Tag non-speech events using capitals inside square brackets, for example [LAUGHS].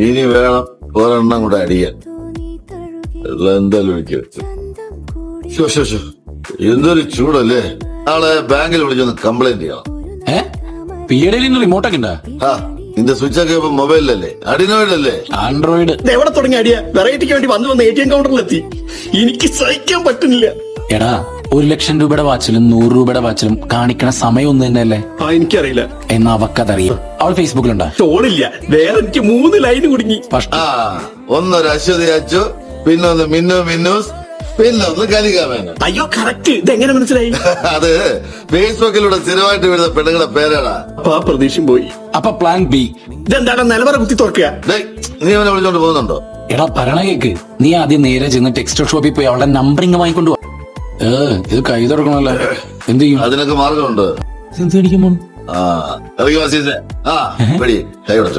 ഇനി വേണം ഒരെണ്ണം കൂടെ അടിയാൻ എന്തായാലും. എന്തൊരു ചൂടല്ലേ? നാളെ ബാങ്കിൽ വിളിച്ചൊന്ന് കംപ്ലൈന്റ് ചെയ്യണം. ഏ? റിമോട്ടൊക്കെ ഉണ്ടാ ആ നിന്റെ സ്വിച്ച് ഒക്കെ ഇപ്പൊ മൊബൈലല്ലേ അഡിനോയിഡ് അല്ലേ ആൻഡ്രോയിഡ് എവിടെ തുടങ്ങി അടിയാ വെറൈറ്റിക്ക് വേണ്ടി വന്നു വന്ന് എ ടി എം കൗണ്ടറിലെത്തി എനിക്ക് സഹിക്കാൻ പറ്റുന്നില്ല. എടാ ഒരു ലക്ഷം രൂപയുടെ വാച്ചിലും നൂറ് രൂപയുടെ വാച്ചിലും കാണിക്കണ സമയം ഒന്ന് തന്നെയല്ലേ? ആ എനിക്കറിയില്ല. എന്നാ അവക്കതറിയാം അവൾ ഫേസ്ബുക്കിലുണ്ടാ? വേറെ എനിക്ക് മൂന്ന് ലൈൻ കുടുങ്ങി. ആ ഒന്നൊരു അശ്വതി അച്ചു പിന്നെ ഒന്ന് മിന്നു മിന്നൂസ് പിന്നെ ഒന്ന് കലികാമേന [LAUGHS] അയ്യോ കറക്റ്റ് ഇത് എങ്ങനെ മനസ്സിലായി? [LAUGHS] അത് ഫേസ്ബുക്കിലൂടെ സ്ഥിരമായിട്ട് വരുന്ന പെണ്ണുങ്ങളുടെ പേരാടാ. അപ്പൊ ആ പ്രതീക്ഷയും പോയി. അപ്പൊ പ്ലാൻ ബി ഇതെന്താണ്? നിലവറ കുത്തി തുറക്കുക. ഡേയ്, നീ അവനെ വിളിച്ചോണ്ട് പോകുന്നുണ്ടോ? എടാ പറയണ കേക്ക്. നീ ആദ്യം നേരെ ചെന്ന് ടെക്സ്റ്റൈൽ ഷോപ്പിൽ പോയി അവളുടെ നമ്പറിങ് വാങ്ങിക്കൊണ്ടു വാ. ഏ ഇത് കൈ തുറക്കണല്ലേ? എന്ത് ചെയ്യും? അതിനൊക്കെ മാർഗമുണ്ട്. എന്ത് ആ ഇറങ്ങി ആ പടി കൈ ഉടച്ചോ.